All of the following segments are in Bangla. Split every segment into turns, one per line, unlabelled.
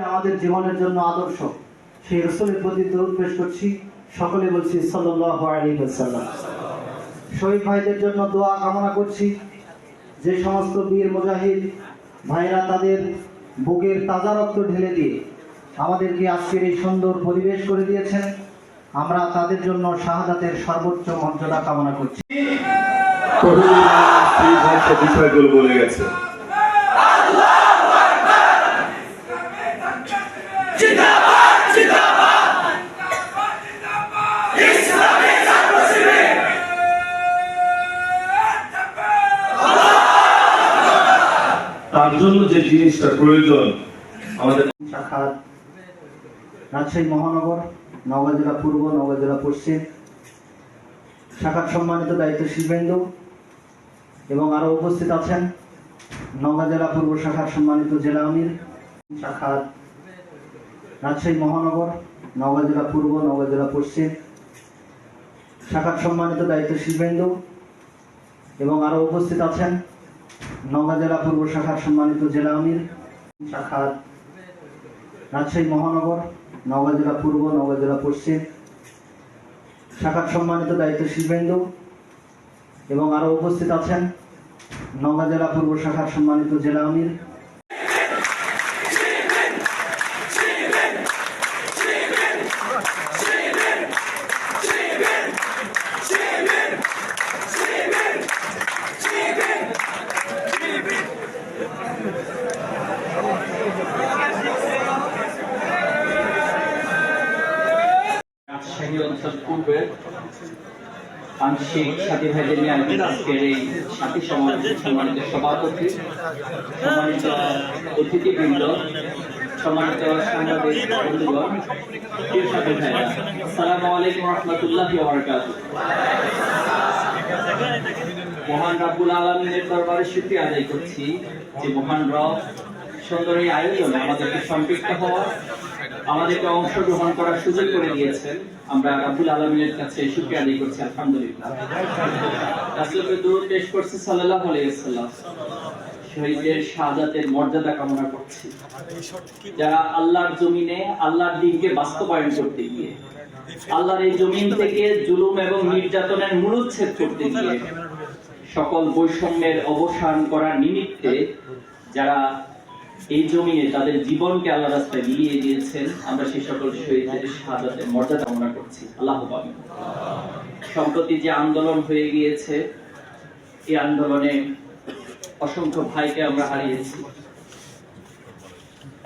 আমাদের জীবনের জন্য আদর্শ। সেই রসুলের প্রতি দরুদ পেশ করছি। সকলে বলছি ওয়াসাল্লাম। শহীদ ভাইদের জন্য দোয়া কামনা করছি। যে সমস্ত বীর মুজাহিদ ভাইরা তাদের বুকের তাজা রক্ত ঢেলে দিয়ে আমাদেরকে আজকের এই সুন্দর পরিবেশ করে দিয়েছেন। আমরা তাদের জন্য শাহাদাতের সর্বোচ্চ মর্যাদা কামনা করছি।
বিষয়গুলো বলে গেছে। জন্য যে জিনিসটা প্রয়োজন, আমাদের
শাখা রাজশাহী মহানগর নওগাঁ জেলা পূর্ব নওগাঁ জেলা পশ্চিম, শাখার সম্মানিত দায়িত্বশীল বৃন্দ এবং আরও উপস্থিত আছেন নওগাঁ জেলা পূর্ব শাখার সম্মানিত জেলা আমির শাখা রাজশাহী মহানগর নওগাঁ জেলা পূর্ব নওগাঁ জেলা পশ্চিম, শাখার সম্মানিত দায়িত্বশীল বৃন্দ এবং আরও উপস্থিত আছেন নওগাঁ জেলা পূর্ব শাখার সম্মানিত জেলা আমির, শাখার রাজশাহী মহানগর, নওগাঁ জেলা পূর্ব, নওগাঁ জেলা পশ্চিম, শাখার সম্মানিত দায়িত্বশীল বৃন্দ এবং আরও উপস্থিত আছেন নওগাঁ জেলা পূর্ব শাখার সম্মানিত জেলা আমির
আংশিক সাথী ভাইদের নিয়ে আয়োজিত আজকের এই সাথী সমাবেশের সম্মানিত সভাপতি সম্মানিত অতিথিবৃন্দ সম্মানিত সাংবাদিক বন্ধুগণ প্রিয় সাথী ভাইরা আসসালামু আলাইকুম রহমতুল্লাহ মহান রাব্বুল আলমিনের দরবারে শুকরিয়া আদায় করছি যে মহান রব সুন্দর এই আয়োজনে আমাদেরকে সম্পৃক্ত হওয়া আমাদেরকে অংশগ্রহণ করার সুযোগ করে দিয়েছেন। আমরা রাব্বুল আলমিনের কাছে শুকরিয়া আদায় করছি, আলহামদুলিল্লাহ। করছি সাল্লাল্লাহু আলাইহি ওয়াসাল্লাম। শহীদের মর্যাদা কামনা করছি। যারা আল্লাহর জমিনে আল্লাহর দিনকে বাস্তবায়ন করতে গিয়ে, আল্লাহর এই জমিন থেকে জুলুম এবং নির্যাতনের মূলোচ্ছেদ করতে গিয়ে, সকল বৈষম্যের অবসান করার নিমিত্তে যারা এই জমিনে তাদের জীবনকে আল্লাহ রাস্তায় বিলিয়ে দিয়েছেন আমরা সেই সকল শহীদের শাহাদাতের মর্যাদা কামনা করছি। আল্লাহ পাবেন সম্প্রতি যে আন্দোলন হয়ে গিয়েছে, এই আন্দোলনে অসংখ্য ভাইকে আমরা হারিয়েছি।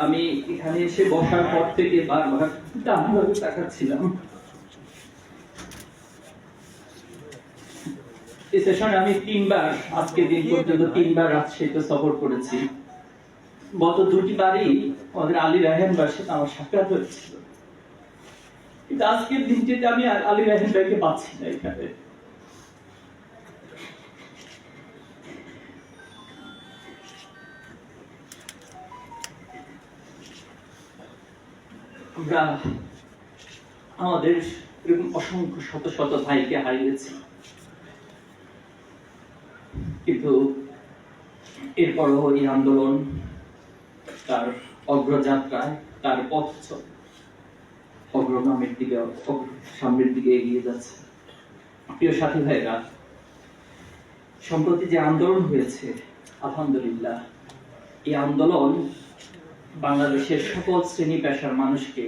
আমি এখানে এসে বসার পর থেকে বারবার ডানভাবে তাকাচ্ছিলাম। এই সেশনে আমি তিনবার, আজকে দিন পর্যন্ত তিনবার রাজশাহীতে সফর করেছি। গত দুটি বারই আমাদের আলী রাহেন ভাইয়ের সাথে আমার সাক্ষাৎ হয়েছিল। কিন্তু আজকের দিনটিতে আমি আলী রাহেন ভাইকে পাচ্ছি না এখানে। আমরা আমাদের এরকম অসংখ্য শত শত ভাইকে হারিয়েছি। কিন্তু এরপরও এই আন্দোলন তার অগ্রযাত্রায় তার পথ অগ্রগামের দিকে সামনের দিকে এগিয়ে যাচ্ছে। প্রিয় সাথী ভাইরা সম্প্রতি যে আন্দোলন হয়েছে, আলহামদুলিল্লাহ, এই আন্দোলন বাংলাদেশের সকল শ্রেণি পেশার মানুষকে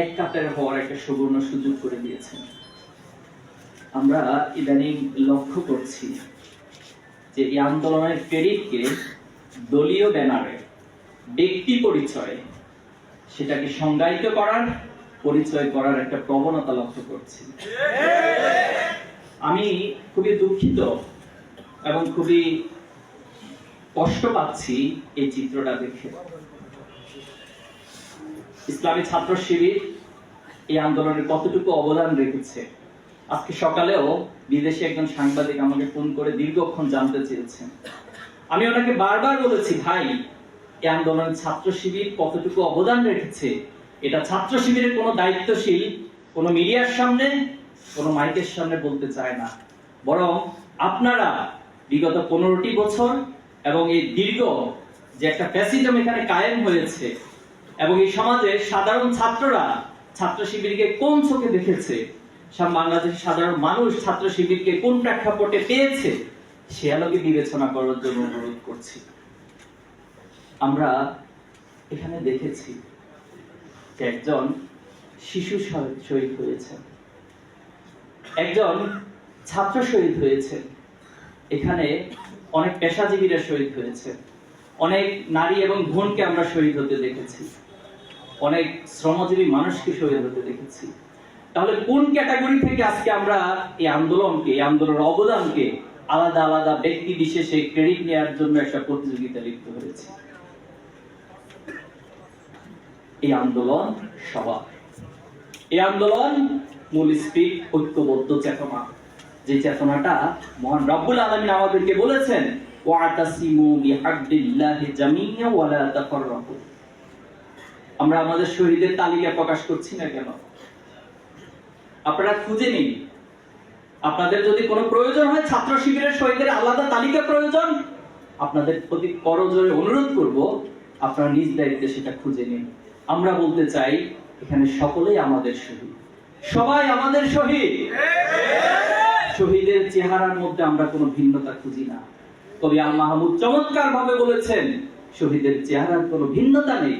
এক কাতারে হওয়ার একটা সুবর্ণ সুযোগ করে দিয়েছেন আমরা ইদানিং লক্ষ্য করছি যে এই আন্দোলনের প্রেরিতকে দলীয় ব্যানারে ব্যক্তি পরিচয় সেটাকে সংজ্ঞায়িত করার, পরিচয় করার একটা প্রবণতা লক্ষ্য করছি। আমি খুবই দুঃখিত এবং খুবই কষ্ট পাচ্ছি এই চিত্রটা দেখে। ইসলামী ছাত্র শিবির এই আন্দোলনে কতটুকু অবদান রেখেছে? আজকে সকালেও বিদেশে একজন সাংবাদিক আমাকে ফোন করে দীর্ঘক্ষণ জানতে চেয়েছেন। আমি ওনাকে বারবার বলেছি, ভাই এই আন্দোলনে ছাত্র শিবির কতটুকু অবদান রেখেছে, এটা ছাত্র শিবিরের কোনো দায়িত্বশীল কোনো মিডিয়ার সামনে, কোনো মাইকের সামনে বলতে চায় না। বরং আপনারা বিগত পনেরোটি বছর এবং এই দীর্ঘ যে একটা প্যাসিজম এখানে কায়েম হয়েছে এবং এই সমাজে সাধারণ ছাত্ররা ছাত্র শিবিরকে কোন চোখে দেখেছে সব বাংলাদেশের সাধারণ মানুষ ছাত্র শিবিরকে কোন প্রেক্ষাপটে পেয়েছে, সে আলোকে বিবেচনা করার জন্য অনুরোধ করছি। এখানে দেখেছি একজন শিশু শহীদ হয়েছেন। একজন ছাত্র শহীদ হয়েছে এখানে অনেক পেশাজীবীরা শহীদ হয়েছে অনেক নারী এবং বোনকে আমরা শহীদ হতে দেখেছি। অনেক শ্রমজীবী মানুষকে শহীদ হতে দেখেছি। তাহলে কোন ক্যাটাগরি থেকে আজকে আমরা এই আন্দোলনকে, এই আন্দোলনের অবদানকে আলাদা আলাদা ব্যক্তি বিশেষে ক্রেডিট নেওয়ার জন্য একটা প্রতিযোগিতা লিপ্ত হয়েছে এই আন্দোলন সবার এই আন্দোলন মূল স্পিক ঐক্যবদ্ধ চেতনা। যে চেতনাটা মহান রব্বুল আলামিন আমাদেরকে বলেছেন আমরা আমাদের শহীদের তালিকা প্রকাশ করছি না কেন? আপনারা খুঁজে নিন। আপনাদের যদি কোনো প্রয়োজন হয়, ছাত্র শিবিরের শহীদের আলাদা তালিকা প্রয়োজন, আপনাদের প্রতি করজোরে অনুরোধ করব, আপনারা নিজ দায়িত্বে সেটা খুঁজে নিন। আমরা বলতে চাই, এখানে সকলেই আমাদের শহীদ। সবাই আমাদের শহীদ! শহীদের চেহারার মধ্যে আমরা কোনো ভিন্নতা খুঁজি না। কবি আল মাহমুদ চমৎকার ভাবে বলেছেন, শহীদের চেহারার কোনো ভিন্নতা নেই,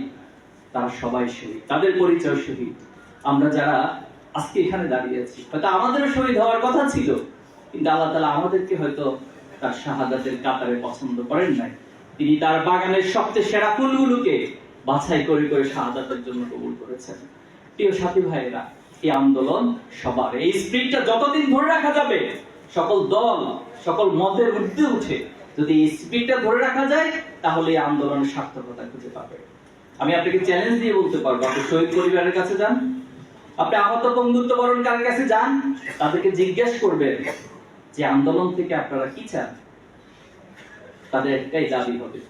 তারা সবাই শহীদ, তাদের পরিচয় শহীদ। আমরা যারা আজকে এখানে দাঁড়িয়ে আছি, হয়তো আমাদেরও শহীদ হওয়ার কথা ছিল, কিন্তু আল্লাহ তালা আমাদেরকে হয়তো তার শাহাদাতের কাতারে পছন্দ করেন নাই। তিনি তার বাগানের সবচেয়ে সেরা ফুলগুলোকে বাছাই করে করে শাহাদাতের জন্য কবুল করেছেন। প্রিয় সাথী ভাইয়েরা, এই আন্দোলন সবার, এই স্পিরিটটা যতদিন ধরে রাখা যাবে, সকল দল, সকল মতের ঊর্ধ্বে উঠে যদি এই স্পিরিটটা ধরে রাখা যায়, তাহলে এই আন্দোলনের সার্থকতা খুঁজে পাবে। আমি আপনাকে চ্যালেঞ্জ দিয়ে বলতে পারব, আপনি শহীদ পরিবারের কাছে যান, আপনি আহত বন্ধুত্ব বরণকারের কাছে যান, তাদেরকে জিজ্ঞেস করবেন যে আন্দোলন থেকে আপনারা কি চান? তাদের একটাই দাবি হবে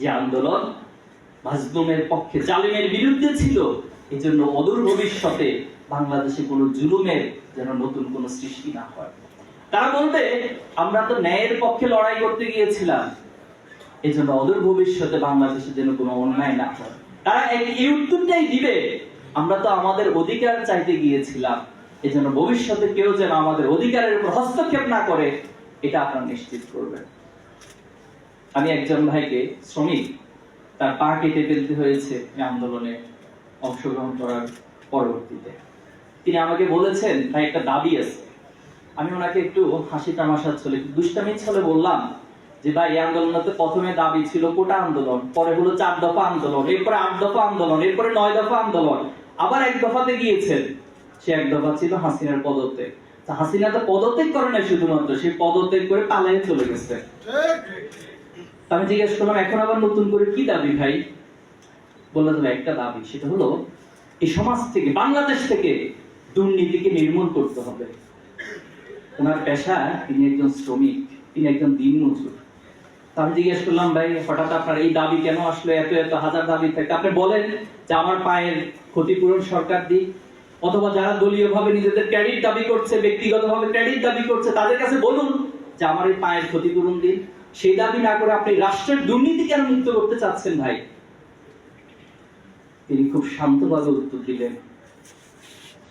যে আন্দোলন মাজলুমের পক্ষে জালিমের বিরুদ্ধে ছিল। এই জন্য অদূর ভবিষ্যতে বাংলাদেশে কোনো জুলুমের যেন নতুন কোনো সৃষ্টি না হয়। তারা বলবে, আমরা তো ন্যায়ের পক্ষে লড়াই করতে গিয়েছিলাম। এই জন্য অদূর ভবিষ্যতে বাংলাদেশে যেন কোনো অন্যায় না হয়। তারা এই উত্তরটাই দিবে, আমরা তো আমাদের অধিকার চাইতে গিয়েছিলাম। এই জন্য ভবিষ্যতে কেউ যেন আমাদের অধিকারের উপর হস্তক্ষেপ না করে, এটা আপনারা নিশ্চিত করবেন। আমি একজন ভাইকে, শ্রমিক তার পা কেটে ফেলতে হয়েছে আন্দোলনে অংশগ্রহণ করার পরবর্তীতে। তিনি আমাকে বলেছেন, ভাই, একটা দাবি আছে। আমি ওনাকে একটু হাসি তামাশা ছলে দুষ্টামি ছলে বললাম যে, ভাই, এই আন্দোলনতে প্রথমে দাবি ছিল কোটা আন্দোলন, পরে হলো চার দফা আন্দোলন, এরপরে আট দফা আন্দোলন, এরপরে নয় দফা আন্দোলন, আবার এক দফাতে গিয়েছেন। সে এক দফা ছিল হাসিনার পদত্যাগ। হাসিনা তো পদত্যাগ করে না শুধুমাত্র, সে পদত্যাগ করে পালিয়ে চলে গেছে। আমি জিজ্ঞেস করলাম, এখন আবার নতুন করে কি দাবি ভাই? বলল তো একটা দাবি, সেটা হলো, এই সমাজ থেকে, বাংলাদেশ থেকে দুর্নীতিকে নির্মূল করতে হবে। ওনার পেশা, তিনি একজন শ্রমিক, তিনি একজন দিনমজুর তা আমি জিজ্ঞেস করলাম, ভাই, হঠাৎ আপনার এই দাবি কেন আসলো? এত এত হাজার দাবি থাকে। আপনি বলেন যে, আমার পায়ের ক্ষতিপূরণ সরকার দিক। অথবা যারা দলীয় ভাবে নিজেদের ক্রেডিট দাবি করছে, ব্যক্তিগতভাবে ক্রেডিট দাবি করছে, তাদের কাছে বলুন যে, আমার এই পায়ের ক্ষতিপূরণ দিন। সেই দাবি না করে আপনি রাষ্ট্রের দুর্নীতি কেন মুক্ত করতে চাচ্ছেন ভাই? তিনি খুব শান্তভাবে উত্তর দিলেন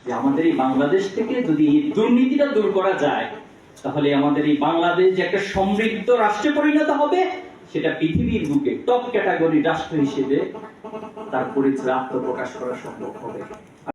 যে আমাদের এই বাংলাদেশ থেকে যদি এই দুর্নীতিটা দূর করা যায়, তাহলে আমাদের এই বাংলাদেশ যে একটা সমৃদ্ধ রাষ্ট্রে পরিণত হবে, সেটা পৃথিবীর বুকে টপ ক্যাটাগরি রাষ্ট্র হিসেবে তার পরিচয় আত্মপ্রকাশ করা সম্ভব হবে।